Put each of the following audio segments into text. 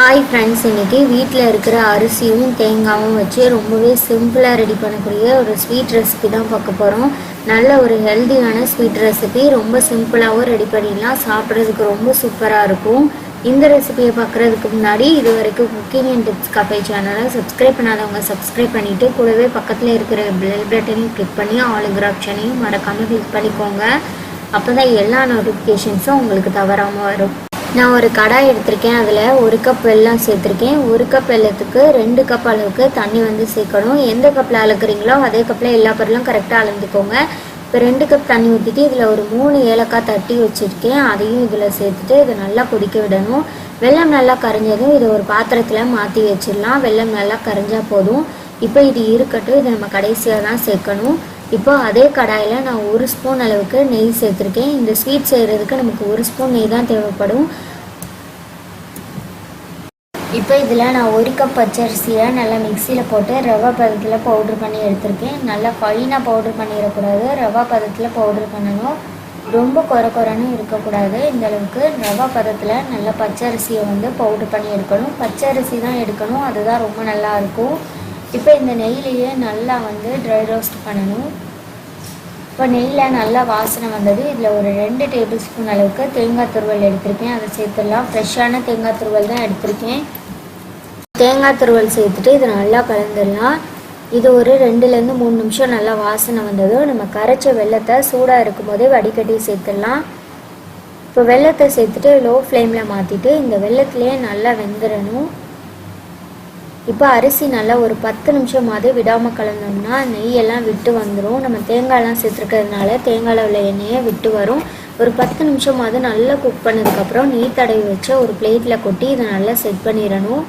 Hi friends இன்றைக்கி வீட்டில் இருக்கிற அரிசியும் தேங்காயும் வச்சு ரொம்பவே சிம்பிளாக ரெடி பண்ணக்கூடிய ஒரு ஸ்வீட் ரெசிபி தான் பார்க்க போகிறோம் நல்ல ஒரு ஹெல்தியான ஸ்வீட் ரெசிபி ரொம்ப சிம்பிளாகவும் ரெடி பண்ணிடலாம். சாப்பிட்றதுக்கு ரொம்ப சூப்பராக இருக்கும். இந்த ரெசிபியை பார்க்குறதுக்கு முன்னாடி இது வரைக்கும் குக்கிங் அண்ட் டிப்ஸ் கஃபே சேனலை சப்ஸ்கிரைப் பண்ணாதவங்க சப்ஸ்கிரைப் பண்ணிவிட்டு கூடவே பக்கத்தில் இருக்கிற பெல் பட்டனையும் கிளிக் பண்ணி ஆளுங்கிற ஆப்ஷனையும் மறக்காமல் கிளிக் பண்ணிக்கோங்க. அப்போ தான் எல்லா நோட்டிஃபிகேஷன்ஸும் உங்களுக்கு தவறாமல் வரும். நான் ஒரு கடாய் எடுத்திருக்கேன் அதில் ஒரு கப் வெல்லம் சேர்த்துருக்கேன். ஒரு கப் வெல்லத்துக்கு ரெண்டு கப் அளவுக்கு தண்ணி வந்து சேர்க்கணும். எந்த கப்பில் அளக்குறீங்களோ அதே கப்பில் எல்லா பொருளும் கரெக்டாக அளந்துக்கோங்க. இப்போ ரெண்டு கப் தண்ணி ஊற்றிட்டு இதில் ஒரு மூணு ஏலக்காய் தட்டி வச்சுருக்கேன். அதையும் இதில் சேர்த்துட்டு இதை நல்லா கொதிக்க விடணும். வெள்ளம் நல்லா கரைஞ்சதும் இதை ஒரு பாத்திரத்தில் மாற்றி வச்சிடலாம். வெள்ளம் நல்லா கரைஞ்சா போதும். இப்போ இது இருக்கட்டும். இதை நம்ம கடைசியாக தான் சேர்க்கணும். இப்போ அதே கடாயில் நான் ஒரு ஸ்பூன் அளவுக்கு நெய் சேர்த்துருக்கேன். இந்த ஸ்வீட் செய்கிறதுக்கு நமக்கு ஒரு ஸ்பூன் நெய் தான் தேவைப்படும். இப்போ இதில் நான் ஒரு கப் பச்சரிசியை நல்லா மிக்சியில் போட்டு ரவா பதத்தில் பவுட்ரு பண்ணி எடுத்திருக்கேன். நல்லா ஃபைனாக பவுட்ரு பண்ணிடக்கூடாது. ரவா பதத்தில் பவுட்ரு பண்ணணும். ரொம்ப குறை குறைன்னு இருக்கக்கூடாது. இந்த அளவுக்கு ரவா பதத்தில் நல்லா பச்சரிசியை வந்து பவுட்ரு பண்ணி எடுக்கணும். பச்சரிசி தான் எடுக்கணும். அதுதான் ரொம்ப நல்லா இருக்கும். இப்போ இந்த நெய்லையே நல்லா வந்து ட்ரை ரோஸ்ட் பண்ணணும். இப்போ நெய்யில் நல்லா வாசனை வந்தது. இதில் ஒரு ரெண்டு டேபிள் ஸ்பூன் அளவுக்கு தேங்காய் துருவல் எடுத்திருக்கேன். அதை சேர்த்துடலாம். ஃப்ரெஷ்ஷான தேங்காய் துருவல் தான் எடுத்திருக்கேன். தேங்காய் துருவல் சேர்த்துட்டு இதை நல்லா கலந்துடலாம். இது ஒரு ரெண்டுலேருந்து மூணு நிமிஷம் நல்லா வாசனை வந்ததும் நம்ம கரைச்ச வெள்ளத்தை சூடாக இருக்கும்போதே வடிகட்டி சேர்த்துடலாம். இப்போ வெள்ளத்தை சேர்த்துட்டு லோ ஃப்ளேமில் மாற்றிட்டு இந்த வெள்ளத்துலேயே நல்லா வெந்துடணும். இப்போ அரிசி நல்லா ஒரு பத்து நிமிஷமாவது விடாமல் கலந்தோம்னா நெய்யெல்லாம் விட்டு வந்துடும் நம்ம தேங்காயெல்லாம் சேர்த்துருக்கிறதுனால தேங்காயில் உள்ள எண்ணெயை விட்டு வரும். ஒரு பத்து நிமிஷமாவது நல்லா குக் பண்ணதுக்கப்புறம் நெய் தடவி வச்சு ஒரு பிளேட்டில் கொட்டி இதை நல்லா செட் பண்ணிடணும்.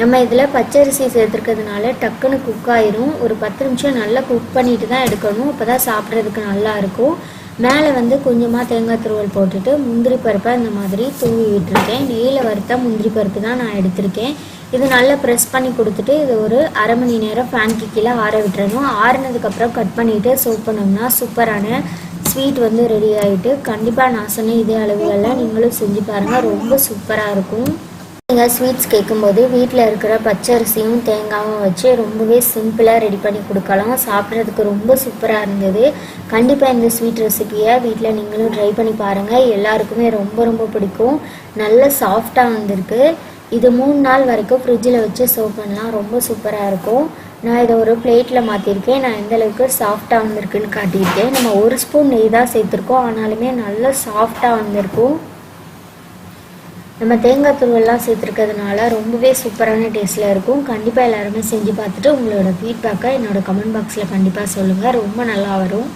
நம்ம இதில் பச்சரிசி சேர்த்துருக்கிறதுனால டக்குன்னு குக் ஆயிரும். ஒரு பத்து நிமிஷம் நல்லா குக் பண்ணிட்டு தான் எடுக்கணும். அப்போ தான் சாப்பிட்றதுக்கு நல்லா இருக்கும். மேலே வந்து கொஞ்சமாக தேங்காய் துருவல் போட்டுட்டு முந்திரி பருப்பை இந்த மாதிரி தூவி விட்டுருக்கேன். நெய்யில் வறுத்த முந்திரி பருப்பு தான் நான் எடுத்திருக்கேன். இது நல்லா ப்ரெஸ் பண்ணி கொடுத்துட்டு இது ஒரு அரை மணி நேரம் ஃபேன்க்கு கீழே ஆற விட்டுறணும். ஆறுனதுக்கப்புறம் கட் பண்ணிவிட்டு சோப் பண்ணோம்னா சூப்பரான ஸ்வீட் வந்து ரெடி ஆகிட்டு கண்டிப்பாக நான் சொன்ன இதே அளவுகளில் நீங்களும் செஞ்சு பாருங்கள் ரொம்ப சூப்பராக இருக்கும். நீங்கள் ஸ்வீட்ஸ் கேட்கும்போது வீட்டில் இருக்கிற பச்சரிசியும் தேங்காயும் வச்சு ரொம்பவே சிம்பிளாக ரெடி பண்ணி கொடுக்கலாம். சாப்பிட்றதுக்கு ரொம்ப சூப்பராக இருந்தது. கண்டிப்பாக இந்த ஸ்வீட் ரெசிபியை வீட்டில் நீங்களும் ட்ரை பண்ணி பாருங்கள் எல்லாருக்குமே ரொம்ப ரொம்ப பிடிக்கும். நல்ல சாஃப்டாக வந்திருக்கு. இது மூணு நாள் வரைக்கும் ஃப்ரிட்ஜில் வச்சு சர்வ் பண்ணலாம். ரொம்ப சூப்பராக இருக்கும். நான் இதை ஒரு பிளேட்டில் மாற்றிருக்கேன் நான் எந்த அளவுக்கு சாஃப்டாக வந்திருக்குன்னு காட்டியிருக்கேன். நம்ம ஒரு ஸ்பூன் நெய் தான் சேர்த்துருக்கோம். ஆனாலுமே நல்லா சாஃப்டாக வந்திருக்கும். நம்ம தேங்காய் துருவெல்லாம் சேர்த்துருக்கிறதுனால ரொம்பவே சூப்பரான டேஸ்ட்டில் இருக்கும். கண்டிப்பாக எல்லாருமே செஞ்சு பார்த்துட்டு உங்களோட ஃபீட்பேக்கை என்னோட கமெண்ட் பாக்ஸில் கண்டிப்பாக சொல்லுங்கள் ரொம்ப நல்லா வரும்.